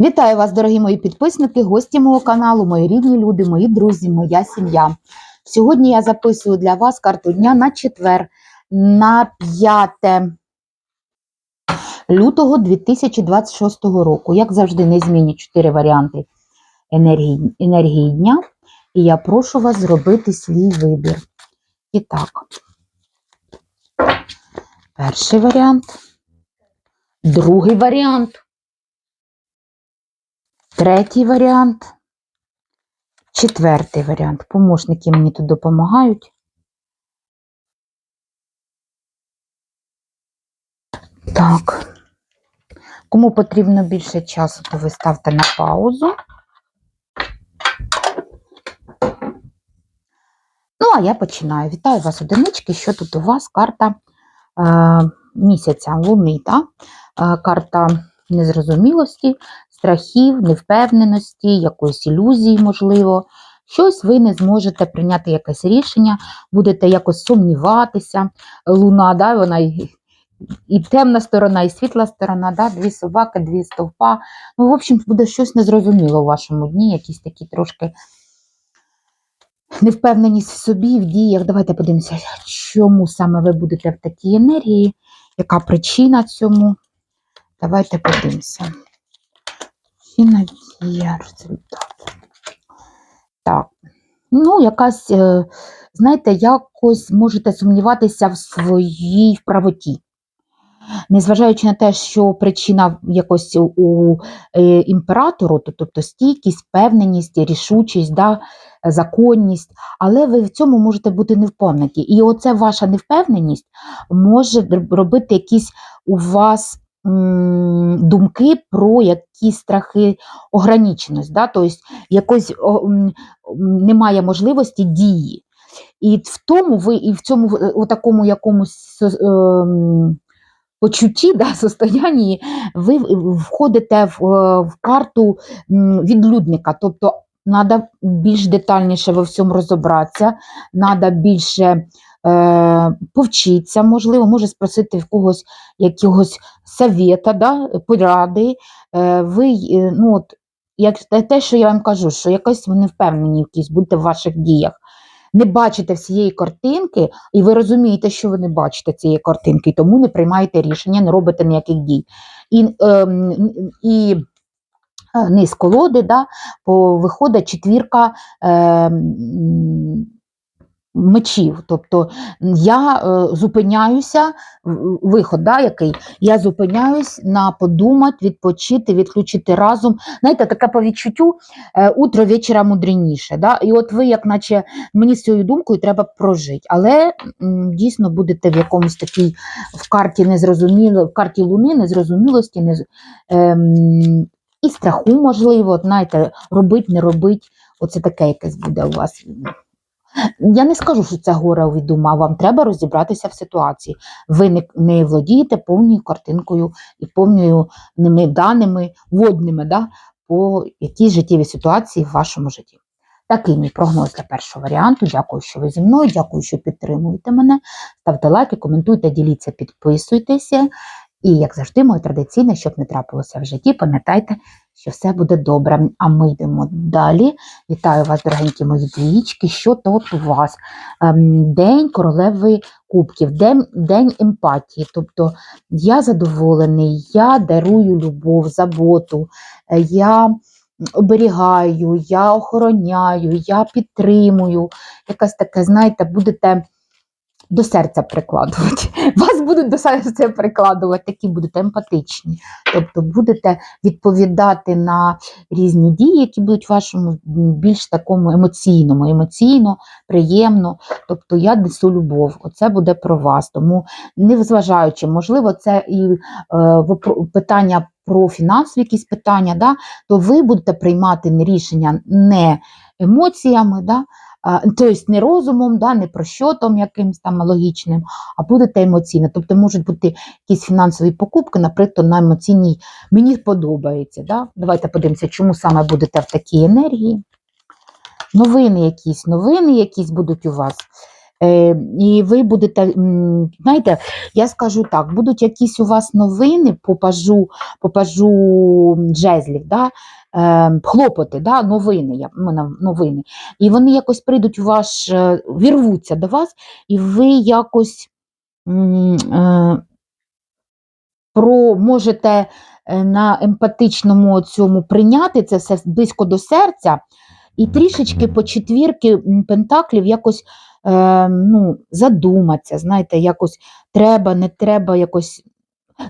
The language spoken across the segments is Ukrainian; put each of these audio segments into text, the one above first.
Вітаю вас, дорогі мої підписники, гості мого каналу, мої рідні люди, мої друзі, моя сім'я. Сьогодні я записую для вас карту дня на четвер, на 5 лютого 2026 року. Як завжди, незмінні чотири варіанти енергії, енергії дня. І я прошу вас зробити свій вибір. І так, перший варіант, другий варіант. Третій варіант. Четвертий варіант. Помощники мені тут допомагають. Так. Кому потрібно більше часу, то ви ставте на паузу. Ну, а я починаю. Вітаю вас, одинички. Що тут у вас? Карта е, місяця, луни, та? Е, карта незрозумілості, страхів, невпевненості, якоїсь ілюзії, можливо. Щось ви не зможете прийняти якесь рішення, будете якось сумніватися. Луна, да, вона і, і темна сторона, і світла сторона, да, дві собаки, дві стовпа. Ну, в общем, буде щось незрозуміло у вашому дні, якісь такі трошки невпевненість в собі, в діях. Давайте подивимося, чому саме ви будете в такій енергії, яка причина цьому. Давайте подивимося. Причина дія, результат. Так. Ну, якась, е, знаєте, якось можете сумніватися в своїй правоті. Незважаючи на те, що причина якось у- е, імператору, то- тобто стійкість, впевненість, рішучість, да, законність, але ви в цьому можете бути невпевнені. І оце ваша невпевненість може робити якісь у вас думки про якісь страхи ограниченість, да? тобто якось немає можливості дії. І в тому ви, і в цьому е, у такому якомусь ем, почутті, да, состоянні, ви входите в, е, в карту відлюдника. Тобто треба більш детальніше во всьому розібратися, треба більше е, повчитися, можливо, може спросити в когось якогось совета, да, поради. Е, ви, е, ну, от, як те- що я вам кажу, що якось ви не впевнені якісь будете в ваших діях. Не бачите всієї картинки, і ви розумієте, що ви не бачите цієї картинки, і тому не приймаєте рішення, не робите ніяких дій. І, ем, і е, низ колоди, да, виходить четвірка ем, мечів. Тобто я е, зупиняюся, виход, да, який, я зупиняюсь на подумати, відпочити, відключити разум. Знаєте, таке по відчуттю е, утро вечора мудрініше. Да? І от ви, як наче, мені з цією думкою треба прожити. Але м, дійсно будете в якомусь такій в карті незрозуміло, в карті Луни незрозумілості, нез, ем, і страху, можливо, знаєте, робить, не робить. Оце таке якесь буде у вас. Я не скажу, що це горе від ума, вам треба розібратися в ситуації. Ви не, не володієте повною картинкою і повною ними даними, водними, да, по якійсь життєвій ситуації в вашому житті. Такий мій прогноз для першого варіанту. Дякую, що ви зі мною, дякую, що підтримуєте мене. Ставте лайки, коментуйте, діліться, підписуйтеся. І, як завжди, моє традиційне, щоб не трапилося в житті, пам'ятайте, що все буде добре. А ми йдемо далі. Вітаю вас, дорогенькі мої двічки. Що тут у вас? Ем, День королеви кубків, день, день емпатії. Тобто я задоволений, я дарую любов, заботу, е, я оберігаю, я охороняю, я підтримую. Якась таке, знаєте, будете до серця прикладувати. Вас будуть до серця прикладувати, такі будете емпатичні. Тобто будете відповідати на різні дії, які будуть вашому більш такому емоційному, емоційно, приємно. Тобто я несу любов. Оце буде про вас. Тому, незважаючи, можливо, це і е, питання про фінансові якісь питання, да, то ви будете приймати рішення не емоціями, да, тобто не розумом, да, не просчотом якимось там логічним, а будете емоційно. Тобто можуть бути якісь фінансові покупки, наприклад, на емоційній мені подобається. Да? Давайте подивимося, чому саме будете в такій енергії. Новини якісь, новини якісь будуть у вас. Е, і ви будете, знаєте, я скажу так, будуть якісь у вас новини по пажу, по пажу джезлів, да? е, хлопоти, да? новини, я, новини. І вони якось прийдуть у ваш, е, вірвуться до вас, і ви якось про, можете на емпатичному цьому прийняти це все близько до серця, і трішечки по четвірки пентаклів якось е, ну, задуматися, знаєте, якось треба, не треба, якось.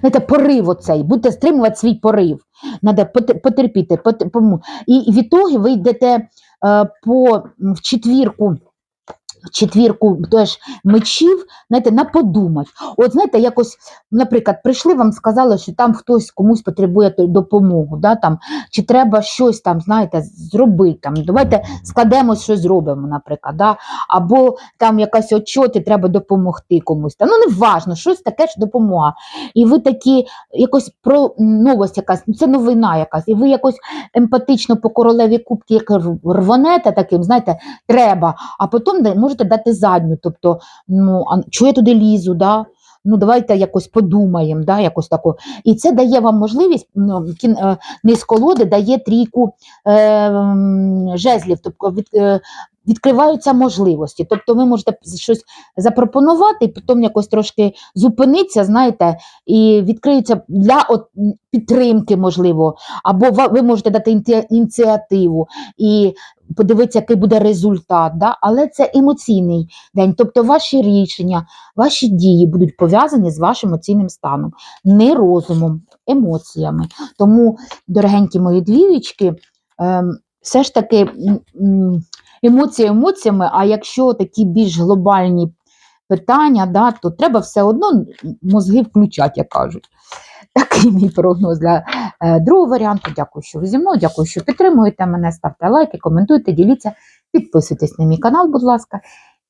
Знаєте, порив оцей, будете стримувати свій порив. Треба потерпіти. поте- І і відтоді ви йдете е, по в четвірку. в Четвірку теж мечів, знаєте, на подумать. От знаєте, якось, наприклад, прийшли вам, сказали, що там хтось комусь потребує допомогу, да, там, чи треба щось там, знаєте, зробити. Там, давайте складемо щось зробимо, наприклад. Да, або там якась отчоти, треба допомогти комусь. Та, ну, не важно, щось таке ж допомога. І ви такі якось про новость якась, це новина якась, і ви якось емпатично по королеві кубки як рванете таким, знаєте, треба, а потім можете дати задню. Тобто, ну, а чого я туди лізу, да? Ну, давайте якось подумаємо, да, якось тако. І це дає вам можливість, ну, кін, е, низ колоди дає трійку е, жезлів, тобто від, е, відкриваються можливості. Тобто ви можете щось запропонувати, і потім якось трошки зупинитися, знаєте, і відкриються для от, підтримки, можливо, або ви можете дати ініціативу і подивитися, який буде результат. Да? Але це емоційний день. Тобто ваші рішення, ваші дії будуть пов'язані з вашим емоційним станом, не розумом, емоціями. Тому, дорогенькі мої двієчки, ем, все ж таки емоції емоціями, а якщо такі більш глобальні питання, да, то треба все одно мозги включати, як кажуть. Такий мій прогноз для е, другого варіанту. Дякую, що ви зі мною, дякую, що підтримуєте мене. Ставте лайки, коментуйте, діліться, підписуйтесь на мій канал, будь ласка.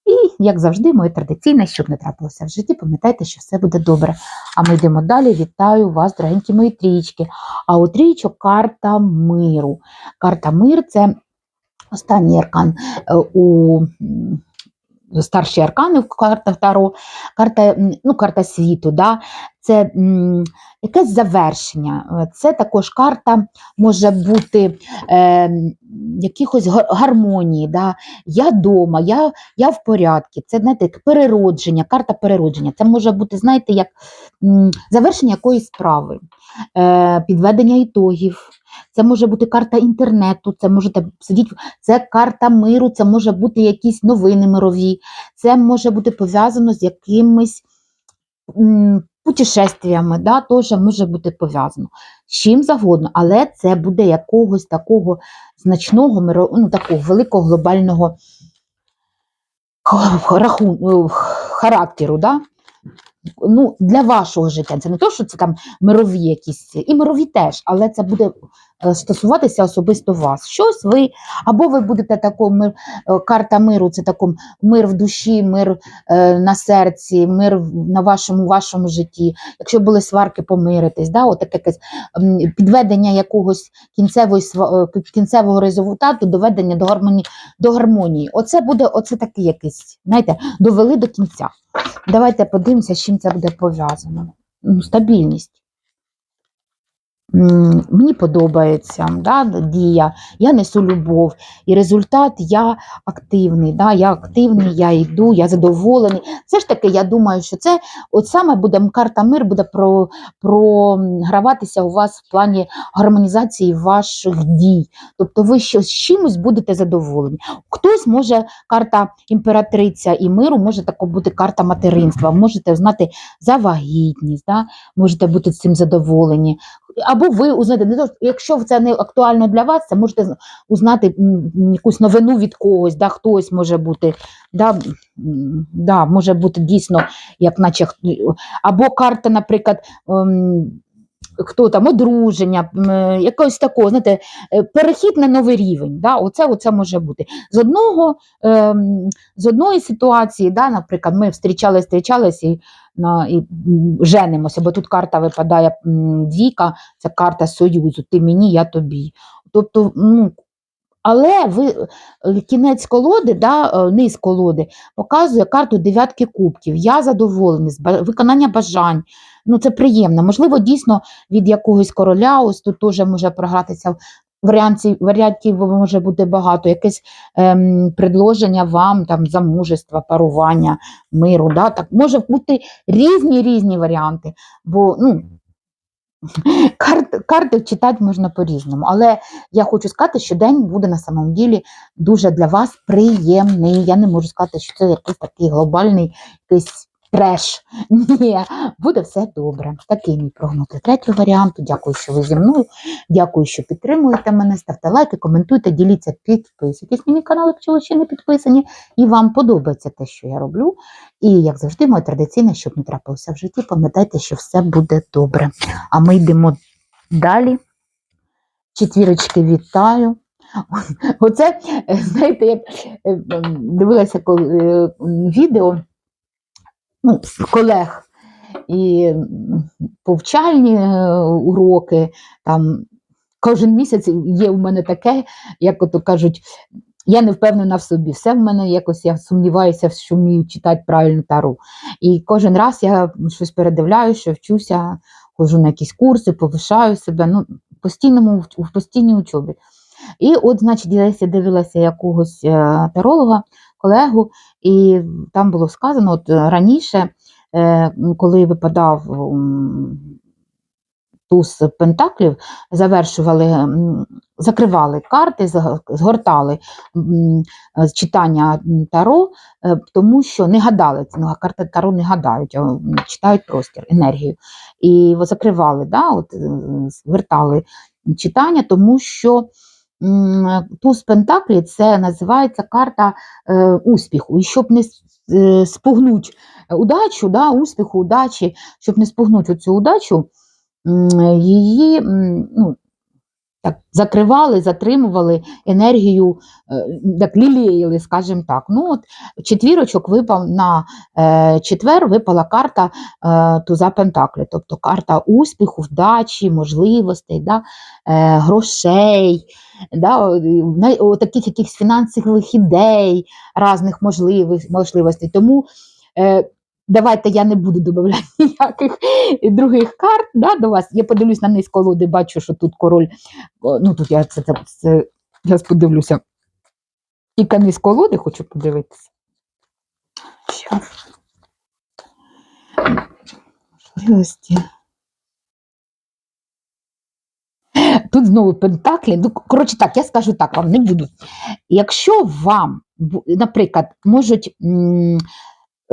І, як завжди, моє традиційне, щоб не трапилося в житті, пам'ятайте, що все буде добре. А ми йдемо далі. Вітаю вас, дорогенькі мої трічки. А у трічок карта миру. Карта мир це останній аркан е, у старші аркани в картах Таро, карта, ну, карта світу. Да? Це якесь завершення. Це також карта може бути е, якихось гармонії. Да? Я вдома, я, я в порядку. Це знаєте, як переродження, карта переродження. Це може бути, знаєте, як завершення якоїсь справи, е, підведення ітогів. Це може бути карта інтернету, це можете сидіти, це карта миру, це може бути якісь новини мирові, це може бути пов'язано з якимись м, путешествиями, да, теж може бути пов'язано. З чим завгодно, але це буде якогось такого значного, миро- ну, такого великого глобального характеру. Да? Ну, для вашого життя. Це не то, що це там мирові якісь, і мирові теж, але це буде стосуватися особисто вас. Щось ви, або ви будете таком, е, карта миру, це таком мир в душі, мир е, на серці, мир на вашому вашому житті. Якщо були сварки, помиритись, да? От підведення якогось кінцевої, е, кінцевого результату, доведення до гармонії, до гармонії. Оце буде оце такий якийсь, знаєте, довели до кінця. Давайте подивимося, з чим це буде пов'язано. Ну, стабільність. Мені подобається да, дія, я несу любов, і результат я активний. Да, я активний, я йду, я задоволений. Все ж таки, я думаю, що це от саме буде карта мир буде про, програватися у вас в плані гармонізації ваших дій. Тобто ви що, з чимось будете задоволені. Хтось може карта імператриця і миру, може тако бути карта материнства. Можете знати за вагітність, да? можете бути цим задоволені. Або ви узнаєте, не то, якщо це не актуально для вас, це можете узнати якусь новину від когось, да, хтось може бути, да, да, може бути дійсно, як наче або карта, наприклад, ем, хто там, одруження, якогось такого, знаєте, е, перехід на новий рівень. Да, оце, оце може бути. З одного, ем, з одної ситуації, да, наприклад, ми зустрічались і, на, і женимося, бо тут карта випадає двійка, це карта союзу, ти мені, я тобі. Тобто, ну, Але ви, е, кінець колоди, да, е, низ колоди, показує карту дев'ятки кубків. Я задоволений, з виконання бажань. Ну, це приємно. Можливо, дійсно від якогось короля, ось тут теж може програтися. Варіантів, варіантів може бути багато, якесь ем, предложення вам там замужества, парування, миру. Да? Так, може бути різні різні варіанти. Бо ну, карти, карти читати можна по-різному. Але я хочу сказати, що день буде на самом ділі дуже для вас приємний. Я не можу сказати, що це якийсь такий глобальний якийсь треш. Ні, буде все добре. Такий мій прогноз для варіанту. Дякую, що ви зі мною. Дякую, що підтримуєте мене. Ставте лайки, коментуйте, діліться, підписуйтесь на мій канал, якщо ви ще не підписані, і вам подобається те, що я роблю. І, як завжди, моє традиційне, щоб не трапилося в житті, пам'ятайте, що все буде добре. А ми йдемо далі. Четвірочки вітаю. Оце, знаєте, я е, дивилася е, відео ну, колег і повчальні е, уроки. Там, кожен місяць є в мене таке, як ото кажуть, я не впевнена в собі. Все в мене якось я сумніваюся, що вмію читати правильно тару. І кожен раз я щось передивляю, що вчуся, ходжу на якісь курси, повишаю себе. Ну, постійному в постійній учобі. І от, значить, я дивилася якогось е, таролога, колегу, і там було сказано, от е, раніше, е, коли випадав туз пентаклів, завершували, закривали карти, згортали е, читання таро, тому що не гадали, ну, карти таро не гадають, а читають простір, енергію. І закривали, да, от, звертали читання, тому що туз пентаклі це називається карта е, успіху. І щоб не е, спугнуть удачу, да, успіху, удачі, щоб не спугнути оцю удачу, її ну, так, закривали, затримували енергію, е, так лілеяли, скажімо так. Ну, от четвірочок випав на е, четвер, випала карта е, туза Пентаклі, тобто карта успіху, вдачі, можливостей, да, е, грошей, да, таких якихось фінансових ідей, різних можливостей. Тому е, давайте я не буду додавати ніяких других карт да, до вас. Я подивлюсь на низ колоди, бачу, що тут король. Ну тут я це, це, це зараз подивлюся. Тільки низ колоди хочу подивитися. Щас. Тут знову пентаклі. Ну, коротше, так, я скажу так, вам не буду. Якщо вам, наприклад, можуть,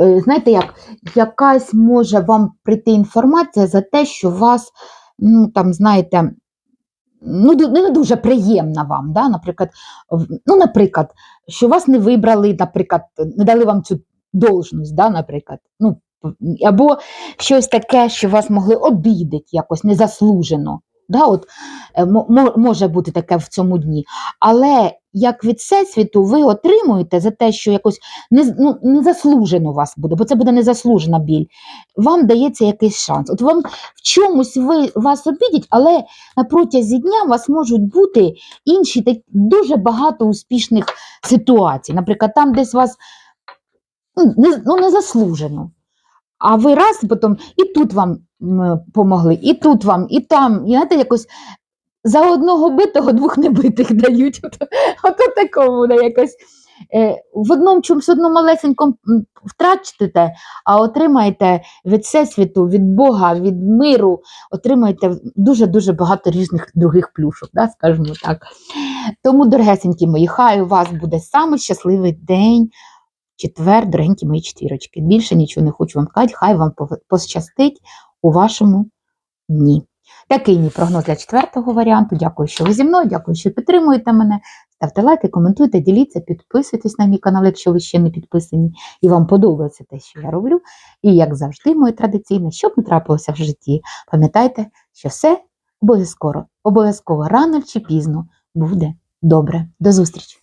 знаєте, як, якась може вам прийти інформація за те, що вас, ну там, знаєте, ну, не дуже приємна вам, да? наприклад, ну, наприклад, що вас не вибрали, наприклад, не дали вам цю должність, да, наприклад. Ну, або щось таке, що вас могли обідати якось незаслужено. Да, от, е, мо- мо- може бути таке в цьому дні. Але як від всесвіту ви отримуєте за те, що якось не, ну, незаслужено у вас буде, бо це буде незаслужена біль, вам дається якийсь шанс. От вам в чомусь ви вас обідять, але на протязі дня у вас можуть бути інші так, дуже багато успішних ситуацій. Наприклад, там десь вас ну, не, ну, незаслужено. А ви раз потім і тут вам помогли, і тут вам, і там. І знаєте, якось за одного битого двох небитих дають. Ото такому буде якось. Е, в одному чомусь одному малесенькому м, втратите, а отримаєте від всесвіту, від Бога, від миру, отримаєте дуже-дуже багато різних других плюшок, да, скажімо так. Тому, дорогесенькі мої, хай у вас буде самий щасливий день, четвер, дорогенькі мої четвірочки. Більше нічого не хочу вам сказати, хай вам пощастить у вашому дні. Такий мій прогноз для четвертого варіанту. Дякую, що ви зі мною, дякую, що підтримуєте мене. Ставте лайки, коментуйте, діліться, підписуйтесь на мій канал, якщо ви ще не підписані, і вам подобається те, що я роблю. І як завжди, моє традиційне, щоб не трапилося в житті, пам'ятайте, що все обов'язково, обов'язково рано чи пізно буде добре. До зустрічі!